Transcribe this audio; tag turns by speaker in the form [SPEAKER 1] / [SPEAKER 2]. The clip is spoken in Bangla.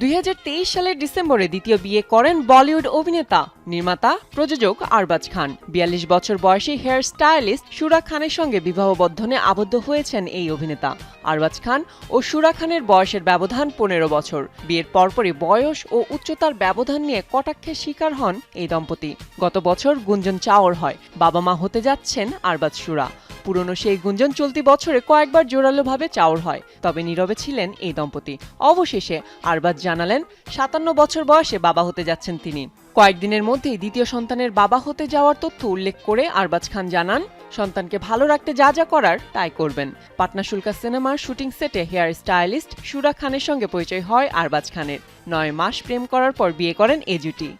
[SPEAKER 1] দুই হাজার তেইশ সালের ডিসেম্বরে দ্বিতীয় বিয়ে করেন বলিউড অভিনেতা, নির্মাতা, প্রযোজক আরবাজ খান। বিয়াল্লিশ বছর বয়সী হেয়ার স্টাইলিস্ট সুরা খানের সঙ্গে বিবাহ বন্ধনে আবদ্ধ হয়েছেন এই অভিনেতা। আরবাজ খান ও সুরা খানের বয়সের ব্যবধান পনেরো বছর। বিয়ের পরপরই বয়স ও উচ্চতার ব্যবধান নিয়ে কটাক্ষের শিকার হন এই দম্পতি। গত বছর গুঞ্জন চাওর হয়। বাবা মা হতে যাচ্ছেন আরবাজ সুরা। পুরনো সেই গুঞ্জন চলতি বছরে কয়েকবার জোরালোভাবে চাওর হয়। তবে নীরবে ছিলেন এই দম্পতি। অবশেষে আরবাজ জানালেন, সাতান্ন বছর বয়সে বাবা হতে যাচ্ছেন তিনি। কয়েকদিনের মধ্যেই দ্বিতীয় সন্তানের বাবা হতে যাওয়ার তথ্য উল্লেখ করে আরবাজ খান জানান, সন্তানকে ভালো রাখতে যা যা করার তাই করবেন। পাটনা শুল্কা সিনেমার শুটিং সেটে হেয়ার স্টাইলিস্ট সুরা খানের সঙ্গে পরিচয় হয় আরবাজ খানের। নয় মাস প্রেম করার পর বিয়ে করেন এ জুটি।